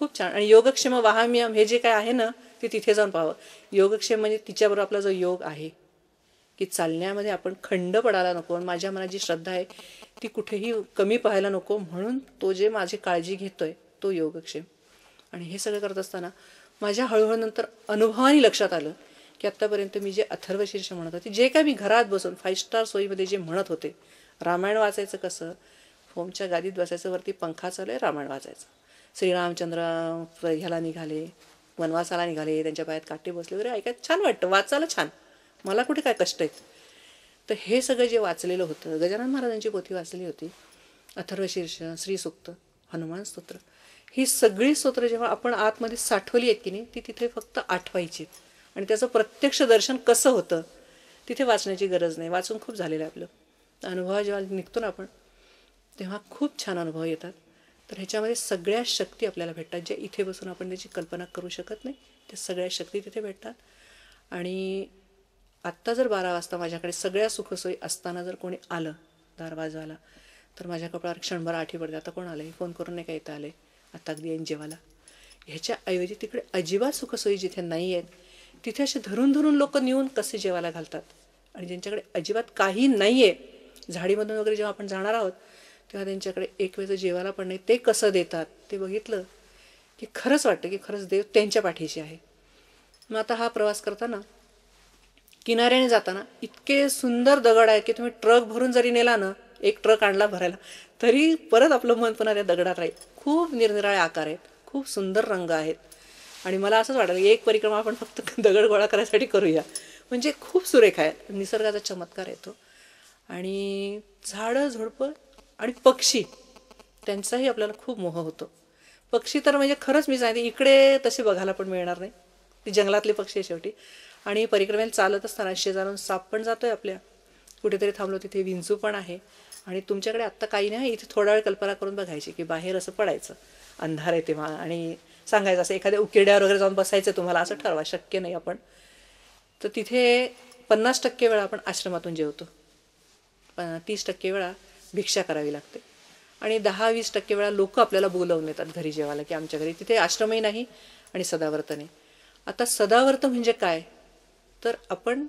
खूप छान. आणि योगक्षेम वाहाम्यम हे जे काय आहे ना ते तिथे जाऊन पाहावं. योगक्षेम म्हणजे तिच्याबरोबर आपला जो योग आहे की चालण्यामध्ये आपण खंड पडायला नको आणि माझ्या मनात जी श्रद्धा आहे ती कुठेही कमी पाहायला नको. म्हणून तो जे माझी काळजी घेतोय तो योगक्षेम. आणि हे सगळं करत असताना माझ्या हळूहळू नंतर अनुभवाने लक्षात आलं की आत्तापर्यंत मी जे अथर्वशीर्ष म्हणत होते जे काय मी घरात बसून फाईव्ह स्टार सोयीमध्ये जे म्हणत होते रामायण वाचायचं कसं होमच्या गादीत बसायचं वरती पंखा चालू आहे रामायण वाचायचं. श्रीरामचंद्र ह्याला निघाले वनवासाला निघाले त्यांच्या पायात काटे बसले. वगैरे ऐकायला छान वाटतं. वाचायला छान. मला कुठे काय कष्ट आहेत? तर हे सगळं जे वाचलेलं होतं गजानन महाराजांची पोथी वाचली होती. अथर्वशीर्ष श्रीसुक्त हनुमान स्तोत्र. ही सगळी स्तोत्र जेव्हा आपण आतमध्ये साठवली आहेत की नाही ती तिथे फक्त आठवायची आणि त्याचं प्रत्यक्ष दर्शन कसं होतं तिथे वाचण्याची गरज नाही. वाचून खूप झालेलं आहे आपलं. अनुभव जेव्हा निघतो ना आपण तेव्हा खूप छान अनुभव येतात. तर ह्याच्यामध्ये सगळ्या शक्ती आपल्याला भेटतात. ज्या इथे बसून आपण त्याची कल्पना करू शकत नाही त्या सगळ्या शक्ती तिथे भेटतात. आणि आत्ता जर बारा वाजता माझ्याकडे सगळ्या सुखसोयी असताना जर कोणी आलं दार वाजवायला तर माझ्या कपाळावर क्षणभर आठी पडते. आता कोण आलं फोन करून नाही का येतं आले आता अगदी येईन जेवाला ह्याच्याऐवजी तिकडे अजिबात सुखसोयी जिथे नाही आहेत तिथे असे धरून धरून लोक नेऊन कसे जेवायला घालतात? आणि ज्यांच्याकडे अजिबात काही नाही आहे झाडीमधून वगैरे जेव्हा आपण जाणार आहोत तेव्हा त्यांच्याकडे एक वेळचं जेवायला पण नाही. ते कसं देतात? ते बघितलं की खरंच वाटतं की खरंच देव त्यांच्या पाठीशी आहे. मग आता हा प्रवास करताना किनाऱ्याने जाताना इतके सुंदर दगड आहेत की तुम्ही ट्रक भरून जरी नेला ना एक ट्रक आणला भरायला तरी परत आपलं मन पुन्हा त्या दगडात राहील. खूप निरनिराळे आकार आहेत. खूप सुंदर रंग आहेत. आणि मला असंच वाटलं एक परिक्रमा आपण फक्त दगड गोळा करायसाठी करूया. म्हणजे खूप सुरेख आहे निसर्गाचा चमत्कार येतो. आणि झाडं झुडपं आणि पक्षी त्यांचाही आपल्याला खूप मोह होतो. पक्षी तर म्हणजे खरंच मी सांगते इकडे तसे बघायला पण मिळणार नाही. ती जंगलातले पक्षी आहे शेवटी. आणि परिक्रमेला चालत असताना शेजारून साप पण जातो आहे आपल्या. कुठेतरी थांबलो तिथे विंचू पण आहे. आणि तुमच्याकडे आत्ता काही नाही इथे थोडा वेळ कल्पना करून बघायची की बाहेर असं पडायचं. अंधार आहे तेव्हा. आणि सांगायचं असं एखाद्या उकिरड्यावर वगैरे जाऊन बसायचं तुम्हाला असं ठरवा शक्य नाही आपण. तर तिथे पन्नास टक्के वेळा आपण आश्रमातून जेवतो. तीस टक्के वेळा भिक्षा करावी लागते. आणि दहा वीस टक्के वेळा लोक आपल्याला बोलवून येतात घरी जेवायला की आमच्या घरी तिथे आश्रमही नाही आणि सदावर्त नाही. आता सदावर्त म्हणजे काय? तर आपण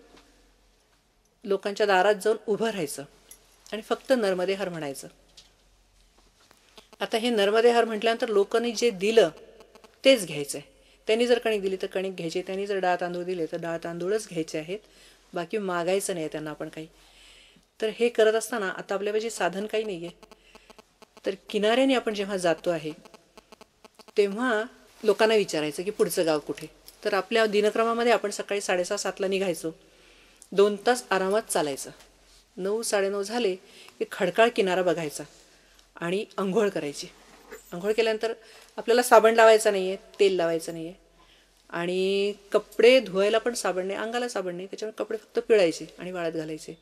लोकांच्या दारात जाऊन उभं राहायचं आणि फक्त नर्मदे हर म्हणायचं. आता हे नर्मदे हर म्हटल्यानंतर लोकांनी जे दिलं तेच घ्यायचं आहे त्यांनी जर कणिक दिली तर कणिक घ्यायचे त्यांनी जर डाळ तांदूळ दिले तर डाळ तांदूळच घ्यायचे आहेत. बाकी मागायचं नाही त्यांना आपण काही. तर हे करत असताना आता आपल्यापाशी साधन काही नाही आहे तर किनाऱ्याने आपण जेव्हा जातो आहे तेव्हा लोकांना विचारायचं की पुढचं गाव कुठे? तर आपल्या दिनक्रमामध्ये आपण सकाळी साडेसहा सातला निघायचो. दोन तास आरामात चालायचं. नऊ साडेनऊ झाले की खडकाळ किनारा बघायचा आणि आंघोळ करायची. आंघोळ केल्यानंतर आपल्याला साबण लावायचा नाही आहे तेल लावायचं नाही आहे आणि कपडे धुवायला पण साबण नाही अंगाला साबण नाही त्याच्यामुळे कपडे फक्त पिळायचे आणि वाळत घालायचे.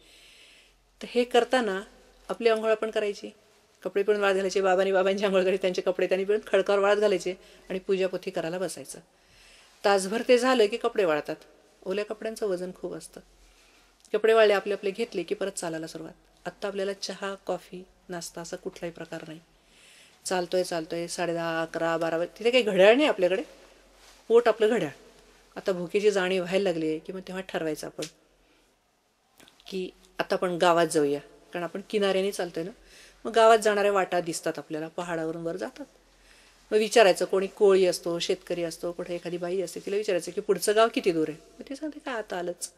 तर हे करताना आपली आंघोळ आपण करायची. कपडे पण वाळत घालायचे बाबांनी बाबांची आंघोळ करायची त्यांचे कपडे त्यांनी पण खडकावर वाळत घालायचे आणि पूजापोथी करायला बसायचं. तासभर ते झालं की कपडे वाळतात. ओल्या कपड्यांचं वजन खूप असतं. कपडे वाळले आपले आपले घेतले की परत चालायला सुरुवात. आत्ता आपल्याला चहा कॉफी नाश्ता असा कुठलाही प्रकार नाही. चालतोय चालतोय साडे दहा अकरा बारा तिथे काही घड्याळ नाही आपल्याकडे. पोट आपलं घड्याळ. आता भुकेची जाणीव व्हायला लागली आहे की मग तेव्हा ठरवायचं आपण की आता आपण गावात जाऊया. कारण आपण किनाऱ्याने चालतोय ना. मग गावात जाणाऱ्या वाटा दिसतात आपल्याला. पहाडावरून वर जातात. मग विचारायचं कोणी कोळी असतो शेतकरी असतो कुठे एखादी बाई असते तिला विचारायचं की पुढचं गाव किती दूर आहे? मग ते सांगते का आता आलंच.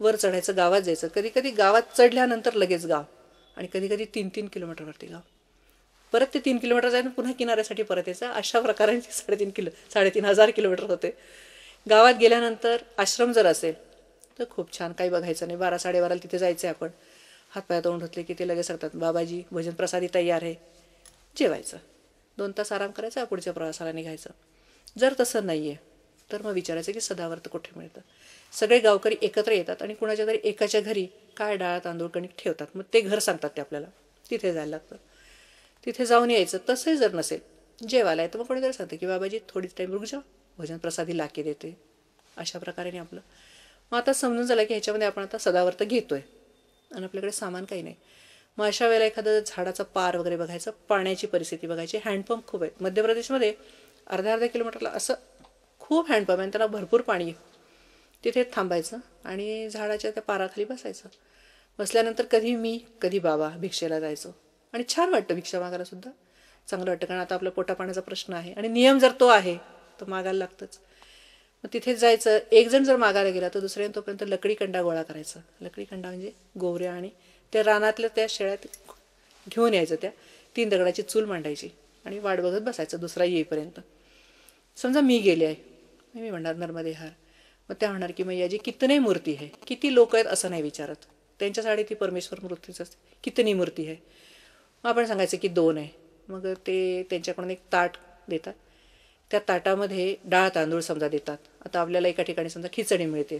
वर चढायचं गावात जायचं. कधी कधी गावात चढल्यानंतर लगेच गाव. आणि कधी कधी तीन तीन किलोमीटरवरती गाव. परत ते तीन किलोमीटर जायचं पुन्हा किनाऱ्यासाठी परत यायचं. अशा प्रकारे साडेतीन किलो साडेतीन हजार किलोमीटर होते. गावात गेल्यानंतर आश्रम जर असेल तर खूप छान. काही बघायचं नाही. बारा साडेबाराला तिथे जायचं आहे आपण. हातपाय तोंड धुतले की ते लगेच सांगतात बाबाजी भजन प्रसादी तयार आहे. जेवायचं. दोन तास आराम करायचा पुढच्या प्रवासाला निघायचं. जर तसं नाही आहे तर मग विचारायचं की सदावर्त कुठे मिळतं? सगळे गावकरी एकत्र येतात आणि कुणाच्या तरी एकाच्या घरी काय डाळ तांदूळ कणिक ठेवतात. मग ते घर सांगतात ते आपल्याला. तिथे जायला लागतं. तिथे जाऊन यायचं. तसंही जर नसेल जेवायला आहे तर मग कोणीतरी सांगतं की बाबाजी थोडीच टाईम रुक जा. भजन प्रसादी लाके देते. अशा प्रकारे आपलं. मग आता समजून झालं की ह्याच्यामध्ये आपण आता सदावर्त घेतोय. आणि आपल्याकडे सामान काही नाही. मग अशा वेळेला एखादं झाडाचा पार वगैरे बघायचं पाण्याची परिस्थिती बघायची. हँडपंप खूप आहेत मध्य प्रदेशमध्ये अर्ध्या अर्ध्या किलोमीटरला असं खूप हँडपंप आहे त्याला भरपूर पाणी तिथे थांबायचं आणि झाडाच्या त्या पाराखाली बसायचं. बसल्यानंतर कधी मी कधी बाबा भिक्षेला जायचो. आणि छान वाटतं भिक्षा मागायला सुद्धा. चांगलं वाटतं कारण आता आपला पोटापाण्याचा प्रश्न आहे. आणि नियम जर तो आहे तर मागायला लागतंच. मग तिथेच जायचं. एक जण जर मागायला गेला तर दुसऱ्याने तोपर्यंत लकडी कंडा गोळा करायचा. लकडी कंडा म्हणजे गोवऱ्या आणि त्या रानातल्या त्या शेळ्यात घेऊन यायचं त्या तीन दगडाची चूल मांडायची आणि वाट बघत बसायचं दुसरा येईपर्यंत. समजा मी गेले आहे. मी म्हणणार नर्मदे हार. मग त्या म्हणणार की मग याची कितने मूर्ती आहे किती लोक आहेत असं नाही विचारत. त्यांच्यासाठी ती परमेश्वर मूर्तीच असते. कितनी मूर्ती आहे मग आपण सांगायचं की दोन आहे. मग ते त्यांच्याकडून एक ताट देतात. त्या ताटामध्ये डाळ तांदूळ समजा देतात. आता आपल्याला एका ठिकाणी समजा खिचडी मिळते.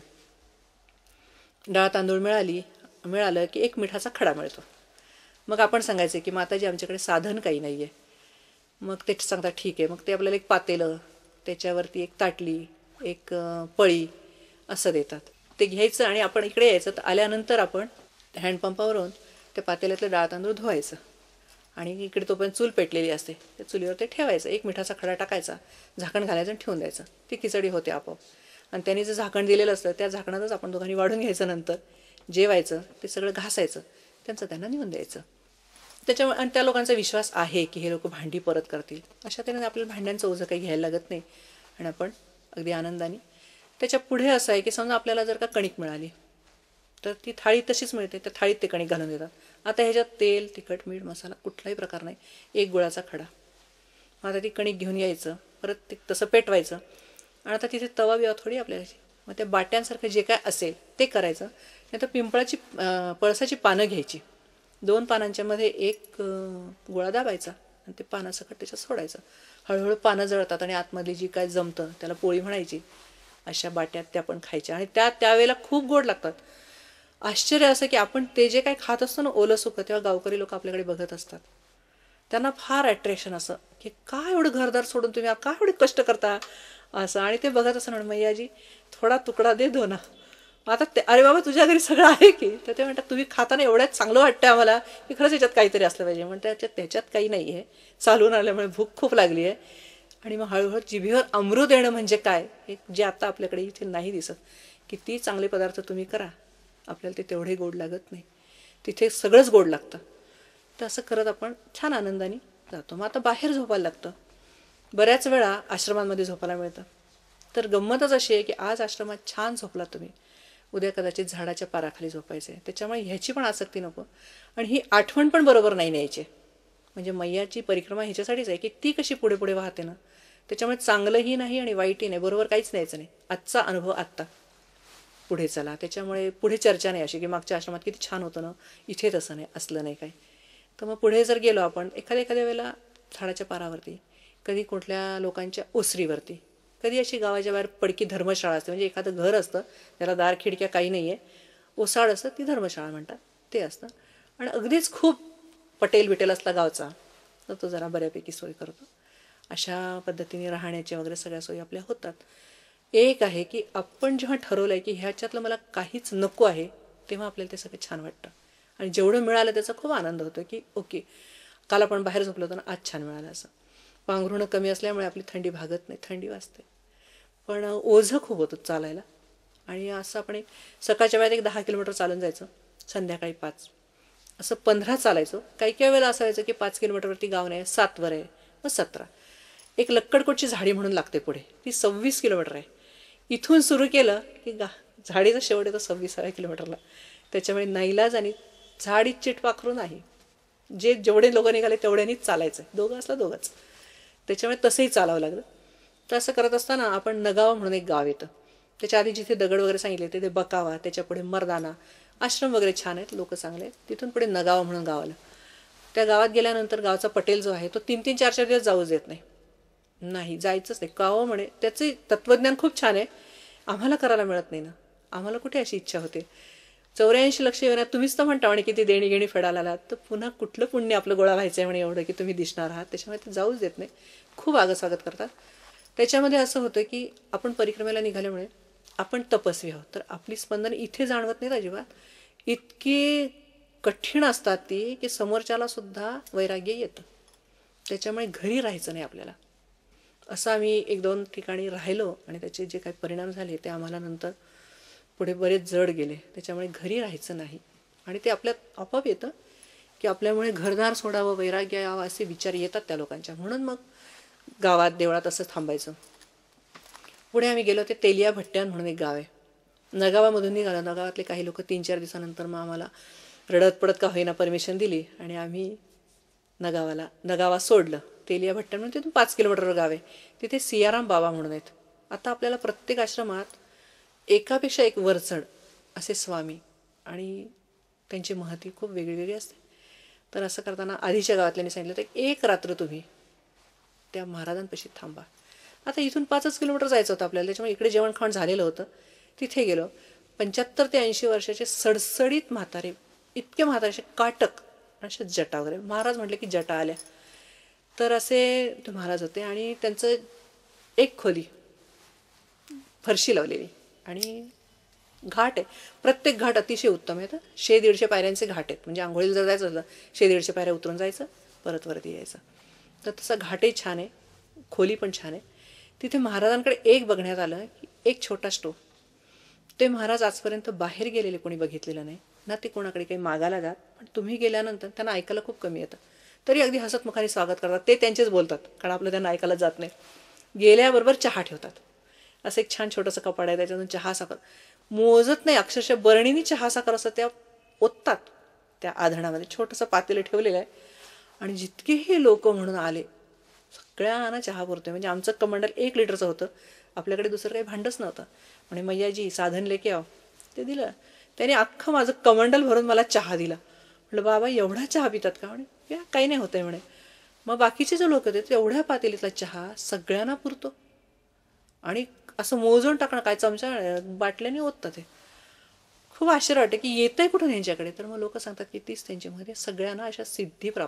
डाळ तांदूळ मिळाली मिळालं की एक मिठाचा खडा मिळतो. मग आपण सांगायचं की माताजी आमच्याकडे साधन काही नाही आहे मग ते सांगतात ठीक आहे. मग ते आपल्याला एक पातेलं त्याच्यावरती एक ताटली एक पळी असं देतात. ते घ्यायचं आणि आपण इकडे यायचं. तर आल्यानंतर आपण हँडपंपावरून त्या पातेल्यातलं डाळ तांदूळ धुवायचं. आणि इकडे तोपर्यंत चूल पेटलेली असते. त्या चुलीवर ते ठेवायचं. एक मिठाचा खडा टाकायचा झाकण घालायचं आणि ठेवून द्यायचं. ती खिचडी होते आपोआप. आणि त्यांनी जे झाकण दिलेलं असतं त्या झाकणातच आपण दोघांनी वाढून घ्यायचं नंतर. जेवायचं ते सगळं घासायचं त्यांचं त्यांना नेऊन द्यायचं. त्याच्यामुळे आणि त्या लोकांचा विश्वास आहे की हे लोक भांडी परत करतील. अशा तऱ्हेने आपल्याला भांड्यांचं ओझं काही घ्यायला लागत नाही. आणि आपण अगदी आनंदाने. त्याच्या पुढे असं आहे की समजा आपल्याला जर का कणिक मिळाली तर ती थाळी तशीच मिळते. त्या थाळीत ते कणिक घालून देतात. आता ह्याच्यात तेल तिखट मीठ मसाला कुठलाही प्रकार नाही. एक गुळाचा खडा. मग आता ती कणिक घेऊन यायचं. परत ते तसं पेटवायचं. आणि आता तिथे तवा बिवा थोडी आपल्याला. मग त्या बाट्यांसारखं जे काय असेल ते करायचं. नाही तर पिंपळाची पळसाची पानं घ्यायची. दोन पानांच्या मध्ये एक गोळा दाबायचा आणि ते पानासकट त्याच्यात सोडायचं. हळूहळू पानं जळतात आणि आतमधली जी काय जमतं त्याला पोळी म्हणायची. अशा बाट्यात त्या पण खायच्या. आणि त्या त्यावेळेला खूप गोड लागतात. आश्चर्य असं की आपण ते जे काय खात असतो ना ओलं सुकं तेव्हा गावकरी लोक आपल्याकडे बघत असतात. त्यांना फार अट्रॅक्शन असं की काय एवढं घरदार सोडून तुम्ही काय एवढे कष्ट करता? असं आणि ते बघत असं म्हणून मैयाजी थोडा तुकडा दे दो ना. आता ते अरे बाबा तुझ्या घरी सगळं आहे की? तर ते म्हणतात तुम्ही खाताना एवढ्यात चांगलं वाटतं आम्हाला की खरंच याच्यात काहीतरी असलं पाहिजे. म्हणतात त्याच्यात त्याच्यात काही नाही आहे. चालून आल्यामुळे भूक खूप लागली आहे. आणि मग हळूहळू जिभेवर अमृत येणं म्हणजे काय हे जे आता आपल्याकडे इथे नाही दिसत किती चांगले पदार्थ तुम्ही करा. आपल्याला ते तेवढे गोड लागत नाही. तिथे सगळंच गोड लागतं. तर असं करत आपण छान आनंदाने जातो. मग आता बाहेर झोपायला लागतं. बऱ्याच वेळा आश्रमांमध्ये झोपायला मिळतं. तर गंमतच अशी आहे की आज आश्रमात छान झोपला तुम्ही. उद्या कदाचित झाडाच्या पाराखाली झोपायचं आहे. त्याच्यामुळे ह्याची पण आसक्ती नको. आणि ही आठवण पण बरोबर नाही न्यायची. म्हणजे मैयाची परिक्रमा ह्याच्यासाठीच आहे की ती कशी पुढे पुढे वाहते ना. त्याच्यामुळे चांगलंही नाही आणि वाईटही नाही. बरोबर काहीच न्यायचं नाही. आजचा अनुभव आत्ता. पुढे चला. त्याच्यामुळे पुढे चर्चा नाही अशी की मागच्या आश्रमात किती छान होतं ना इथे तसं नाही असलं नाही काय तर मग पुढे जर गेलो आपण एखाद्या एखाद्या वेळेला झाडाच्या पारावरती कधी कुठल्या लोकांच्या ओसरीवरती कधी अशी गावाच्या बाहेर पडकी धर्मशाळा असते म्हणजे एखादं घर असतं त्याला दार खिडक्या काही नाही आहे ओसाड असतं ती धर्मशाळा म्हणतात ते असतं. आणि अगदीच खूप पटेल बिटेल असला गावचा तर तो जरा बऱ्यापैकी सोय करतो. अशा पद्धतीने राहण्याच्या वगैरे सगळ्या सोयी आपल्या होतात. एक आहे की आपण जेव्हा ठरवलं आहे की ह्याच्यातलं मला काहीच नको आहे तेव्हा आपल्याला ते सगळं छान वाटतं. आणि जेवढं मिळालं त्याचा खूप आनंद होतो की ओके काल आपण बाहेर झोपलो होतो ना आज छान मिळालं असं. पांघरुणं कमी असल्यामुळे आपली थंडी भागत नाही थंडी वाजते. पण ओझं खूप होतं चालायला. आणि असं आपण एक सकाळच्या वेळेत एक दहा किलोमीटर चालून जायचं संध्याकाळी पाच. असं पंधरा चालायचं. काही काही वेळेला असं व्हायचं की पाच किलोमीटरवरती गाव नाही सातवर आहे मग सतरा. एक लक्कडकोटची झाडी म्हणून लागते पुढे ती सव्वीस किलोमीटर आहे. इथून सुरू केलं की गा झाडीचा शेवट येतो सव्वीसाव्या किलोमीटरला. त्याच्यामुळे नाईलाज आणि झाडीत चिट पाखरून आहे जे जेवढे लोक निघाले तेवढ्यानीच चालायचं. दोघं असलं दोघंच. त्याच्यामुळे तसंही चालावं लागलं. तर असं करत असताना आपण नगावा म्हणून एक गाव येतं. त्याच्या आधी जिथे दगड वगैरे सांगितले तिथे बकावा त्याच्या पुढे मर्दाना आश्रम वगैरे छान आहेत लोक चांगले आहेत. तिथून पुढे नगावा म्हणून गाव आलं. त्या गावात गेल्यानंतर गावचा पटेल जो आहे तो तीन तीन चार चार दिवस जाऊच देत नाही. नाही जायचंच नाही. कावं म्हणे त्याचे तत्त्वज्ञान खूप छान आहे. आम्हाला करायला मिळत नाही ना. आम्हाला कुठे अशी इच्छा होते? चौऱ्याऐंशी लक्ष येणार तुम्हीच तर म्हणता म्हणे किती देणी घेणी फेडायला आलात. तर पुन्हा कुठलं पुण्य आपलं गोळा व्हायचं आहे म्हणे एवढं की तुम्ही दिसणार आहात. त्याच्यामुळे ते जाऊच देत नाही. खूप आगस्वागत करतात. त्याच्यामध्ये असं होतं की आपण परिक्रमेला निघाल्यामुळे आपण तपस्वी आहोत. तर आपली स्पंदन इथे जाणवत नाहीत अजिबात. इतकी कठीण असतात ती की समोरच्याला सुद्धा वैराग्य येतं. त्याच्यामुळे घरी राहायचं नाही आपल्याला. असं आम्ही एक दोन ठिकाणी राहिलो आणि त्याचे जे काही परिणाम झाले ते आम्हाला नंतर पुढे बरेच जड गेले. त्याच्यामुळे घरी राहायचं नाही. आणि ते आपल्यात आपोआप येतं की आपल्यामुळे घरदार सोडावं वैराग्य यावं असे विचार येतात त्या लोकांच्या. म्हणून मग गावात देवळात असं थांबायचं. पुढे आम्ही गेलो ते तेलिया भट्ट्यान म्हणून एक गाव आहे. नगावामधून निघालो. नगावातले काही लोक तीन चार दिवसानंतर मग आम्हाला रडत पडत का होईना परमिशन दिली आणि आम्ही नगावाला नगावा सोडलं. तेलिया भट्ट्यान म्हणून तिथून पाच किलोमीटरवर गाव आहे. तिथे सियाराम बाबा म्हणून आहेत. आता आपल्याला प्रत्येक आश्रमात एकापेक्षा एक वरचढ असे स्वामी आणि त्यांची महती खूप वेगळी असते. तर असं करताना आधीच्या गावातल्यांनी सांगितलं तर एक रात्र तुम्ही त्या महाराजांपाशी थांबा. आता इथून पाचच किलोमीटर जायचं होतं आपल्याला त्याच्यामुळे इकडे जेवण खावण झालेलं होतं. तिथे गेलो. पंच्याहत्तर ते ऐंशी वर्षाचे सडसडीत म्हातारे इतके म्हातारे असे काटक असे जटा वगैरे. महाराज म्हटले की जटा आल्या. तर असे ते महाराज होते आणि त्यांचं एक खोली फरशी लावलेली. आणि घाट आहे. प्रत्येक घाट अतिशय उत्तम आहे. तर शे दीडशे पायऱ्यांचे घाट आहेत. म्हणजे आंघोळीला जर जायचं असलं शे दीडशे पायऱ्या उतरून जायचं परत वरती यायचं. तर तसा घाटही छान आहे. खोली पण छान आहे. तिथे महाराजांकडे एक बघण्यात आलं की एक छोटा स्टोव ते महाराज आजपर्यंत बाहेर गेलेले कोणी बघितलेलं नाही. ना ते कोणाकडे काही मागायला जात पण तुम्ही गेल्यानंतर त्यांना ऐकायला खूप कमी येतं. तरी अगदी हसतमुखाने स्वागत करतात. ते त्यांचेच बोलतात कारण आपलं त्यांना ऐकायला जात नाही. गेल्याबरोबर चहा ठेवतात. असं एक छान छोटंसं कपाड आहे त्याच्यातून चहा साखर. मोजत नाही अक्षरशः बरणीने चहा साखर असं त्या ओततात त्या आधणामध्ये. छोटंसं पातेलं ठेवलेलं आहे. आणि जितकेही लोक म्हणून आले सगळ्यांना चहा पुरतोय. म्हणजे आमचं कमंडल एक लिटरचं होतं. आपल्याकडे दुसरं काही भांडच नव्हतं. म्हणे मैयाजी साधन लेके आव ते दिलं. त्याने अख्खं माझं कमंडल भरून मला चहा दिला. म्हटलं बाबा एवढा चहा पितात का? म्हणे या काही नाही होतंय म्हणे. मग बाकीचे जे लोक होते तेवढ्या पातेलीतला चहा सगळ्यांना पुरतो. आणि असं मोजून टाकणं काय चमचा बाटल्याने ओततं ते. खूप आश्चर्य वाटतं की येतंय कुठून यांच्याकडे? तर मग लोक सांगतात की तीच त्यांच्यामध्ये सगळ्यांना अशा सिद्धी प्राप्त